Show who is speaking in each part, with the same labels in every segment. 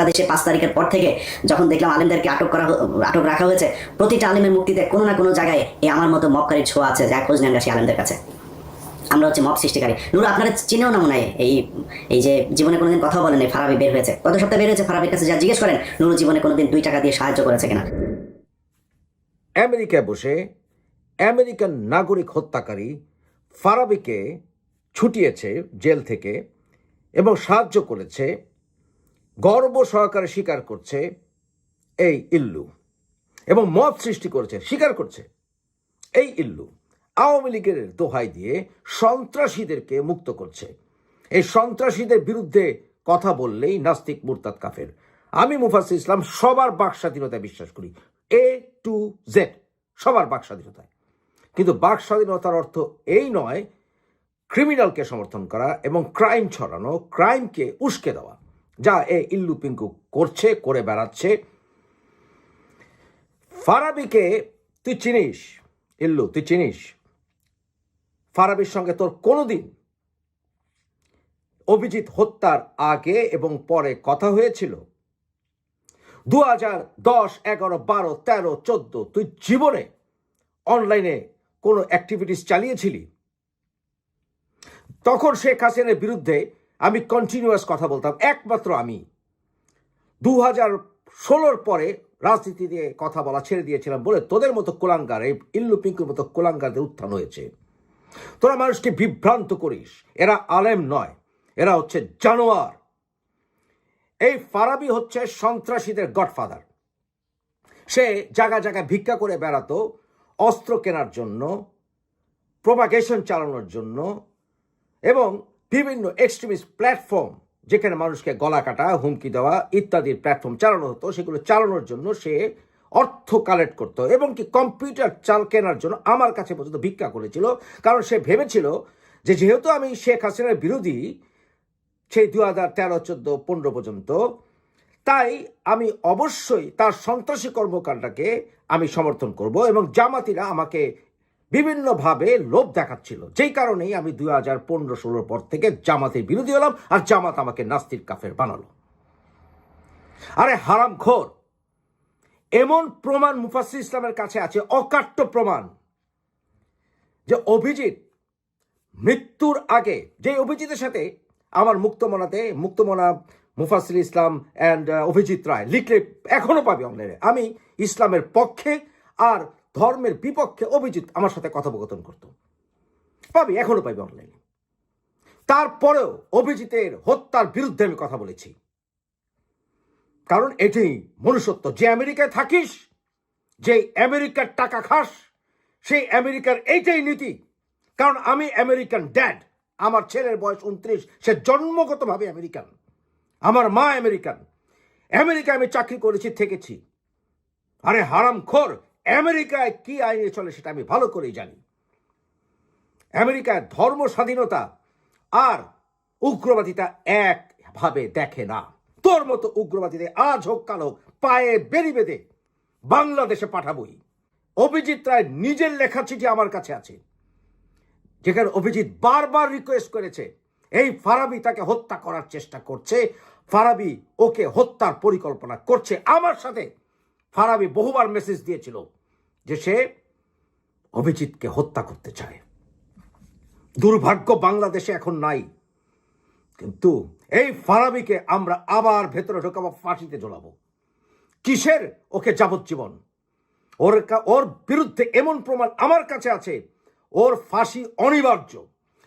Speaker 1: বাংলাদেশে পাঁচ তারিখের পর থেকে যখন দেখলাম আলেমদেরকে আটক করা আটক রাখা হয়েছে, প্রতিটা আলেমের মুক্তিতে কোনো না কোনো জায়গায় এই আমার মতো মক্কারির ছোঁয়া আছে যা খোঁজ নেন আলেমদের কাছে। আমরা হচ্ছে মব সৃষ্টিকারী। নুরু, আপনারা চিনেও না মনে হয় এই এই যে জীবনে কোনোদিন কথা বলেন ফারাবি বের হয়েছে। গত সপ্তাহে বের হয়েছে ফারাবির কাছে? যা জিজ্ঞেস করেন, নুরু জীবনে কোনোদিন দুই টাকা দিয়ে সাহায্য করেছে কিনা?
Speaker 2: আমেরিকায় বসে আমেরিকান নাগরিক হত্যাকারী ফারাবিকে ছুটিয়েছে জেল থেকে এবং সাহায্য করেছে গর্ব সহকারে স্বীকার করছে এই ইল্লু এবং মত সৃষ্টি করেছে, স্বীকার করছে এই ইল্লু। আওয়ামী লীগের দোহাই দিয়ে সন্ত্রাসীদেরকে মুক্ত করছে। এই সন্ত্রাসীদের বিরুদ্ধে কথা বললেই নাস্তিক মুরতাদ কাফের। আমি মুফাসির ইসলাম, সবার বাক স্বাধীনতায় বিশ্বাস করি। এ টু জেড, সবার বাক স্বাধীনতায়। কিন্তু বাক স্বাধীনতার অর্থ এই নয়, ক্রিমিনালকে সমর্থন করা এবং ক্রাইম ছড়ানো, ক্রাইমকে উস্কে দেওয়া। যা এ ইল্লু পিঙ্কু করছে, করে বেড়াচ্ছে। ফারাবিকে তুই চিনিস? ইল্লু, তুই চিনিস? ফারাবির সঙ্গে তোর কোনোদিন অভিজিৎ হত্যার আগে এবং পরে কথা হয়েছিল? দু হাজার দশ, এগারো, বারো, তেরো, চোদ্দ, তুই জীবনে অনলাইনে কোনো অ্যাক্টিভিটিস চালিয়েছিলি? তখন শেখ হাসিনের বিরুদ্ধে আমি কন্টিনিউয়াস কথা বলতাম, একমাত্র আমি। দু হাজার ষোলোর পরে রাজনীতি দিয়ে কথা বলা ছেড়ে দিয়েছিলাম বলে তোদের মতো কোলাঙ্গার, এই ইল্লু পিঙ্কুর মতো কোলাঙ্গারদের উত্থান হয়েছে। তোরা মানুষকে বিভ্রান্ত করিস, এরা আলেম নয়, এরা হচ্ছে জানোয়ার। এই ফারাবি হচ্ছে সন্ত্রাসীদের গডফাদার। সে জায়গা জায়গায় ভিক্ষা করে বেড়াতো, অস্ত্র কেনার জন্য প্রোপাগেশন চালানোর জন্য, এবং বিভিন্ন এক্সট্রিমিস্ট প্ল্যাটফর্ম যেখানে মানুষকে গলা কাটা, হুমকি দেওয়া ইত্যাদির প্ল্যাটফর্ম চালানো হতো, সেগুলো চালানোর জন্য সে অর্থ কালেক্ট করতো এবং কি কম্পিউটার চাল কেনার জন্য আমার কাছে পর্যন্ত ভিক্ষা করেছিল। কারণ সে ভেবেছিল যে যেহেতু আমি শেখ হাসিনার বিরোধী, সেই দু হাজার তেরো, চোদ্দ, পনেরো পর্যন্ত, তাই আমি অবশ্যই তার সন্ত্রাসী কর্মকাণ্ডকে আমি সমর্থন করব এবং জামাতিরা আমাকে বিভিন্নভাবে লোভ দেখাচ্ছিল। যেই কারণেই আমি দুই হাজার পনেরো ষোলোর পর থেকে জামাতের বিরোধী হলাম আর জামাত আমাকে নাস্তির কাফের বানালো। আরে হারাম খোর! এমন প্রমাণ মুফাসির ইসলামের কাছে আছে, অকাট্য প্রমাণ যে অভিজিৎ মৃত্যুর আগে যে অভিজিতের সাথে আমার মুক্তমনাতে, মুক্তমনা মুফাসিল ইসলাম অ্যান্ড অভিজিৎ রায় লিখলে এখনও পাবি অনলাইনে। আমি ইসলামের পক্ষে আর ধর্মের বিপক্ষে অভিজিৎ আমার সাথে কথোপকথন করত। পাবি, এখনও পাবি অনলাইনে তারপরেও অভিজিতের হত্যার বিরুদ্ধে আমি কথা বলেছি। কারণ এটাই মনুষ্যত্ব। যে আমেরিকায় থাকিস যে আমেরিকার টাকা খাস, সেই আমেরিকার এইটাই নীতি। কারণ আমি আমেরিকান ড্যাড, আমার ছেলের বয়স উনত্রিশ, সে জন্মগতভাবে আমেরিকান। আমার মা আমেরিকান। আমেরিকায় আমি চাকরি করেছি, থেকেছি। আরে হারাম খোর আমেরিকায় কি আইনে চলে সেটা আমি ভালো করেই জানি। আমেরিকায় ধর্ম স্বাধীনতা আর উগ্রবাদিতা একভাবে দেখে না। তোর মতো উগ্রবাদীদের আজ হোক, কাল হোক, পায়ে বেরি বেঁধে বাংলাদেশে পাঠাবই। অভিজিৎ রায় নিজের লেখা চিঠি আমার কাছে আছে, যেখানে অভিজিৎ বারবার রিকোয়েস্ট করেছে, এই ফারাবি তাকে হত্যা করার চেষ্টা করছে, ফারাবি ওকে হত্যার পরিকল্পনা করছে। আমার সাথে ফারাবি বহুবার মেসেজ দিয়েছিল যে সে অভিজিৎকে হত্যা করতে চায়। দুর্ভাগ্য বাংলাদেশে এখন নাই। কিন্তু এই ফারাবিকে আমরা আবার ভেতরে ঢোকাবো, ফাঁসিতে ঝোলাবো। কিসের? ওকে যাবজ্জীবন। ওর ওর বিরুদ্ধে এমন প্রমাণ আমার কাছে আছে। ওর ফাঁসি অনিবার্য।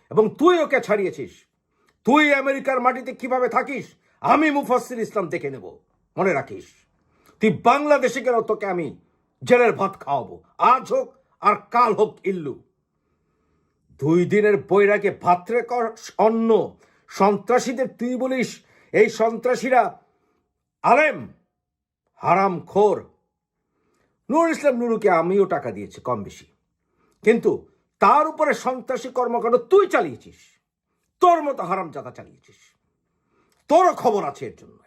Speaker 2: এবং তুই ওকে ছাড়িয়েছিস। তুই আমেরিকার মাটিতে কীভাবে থাকিস, আমি মুফাসির ইসলাম দেখে নেব। মনে রাখিস। তুই বাংলাদেশে গেল তোকে আমি জেলের ভাত খাওয়াবো আজ হোক আর কাল হোক ইল্লু দুই দিনের বৈরাগে ভাত্রে কর অন্ন সন্ত্রাসীদের তুই বলিস এই সন্ত্রাসীরা আলেম হারাম খোর নুরুল ইসলাম নুরুকে আমিও টাকা দিয়েছি কম বেশি কিন্তু তার উপরে সন্ত্রাসী কর্মকাণ্ড তুই চালিয়েছিস তোর মতো হারাম জাদা চালিয়েছিস তোরও খবর আছে এর জন্য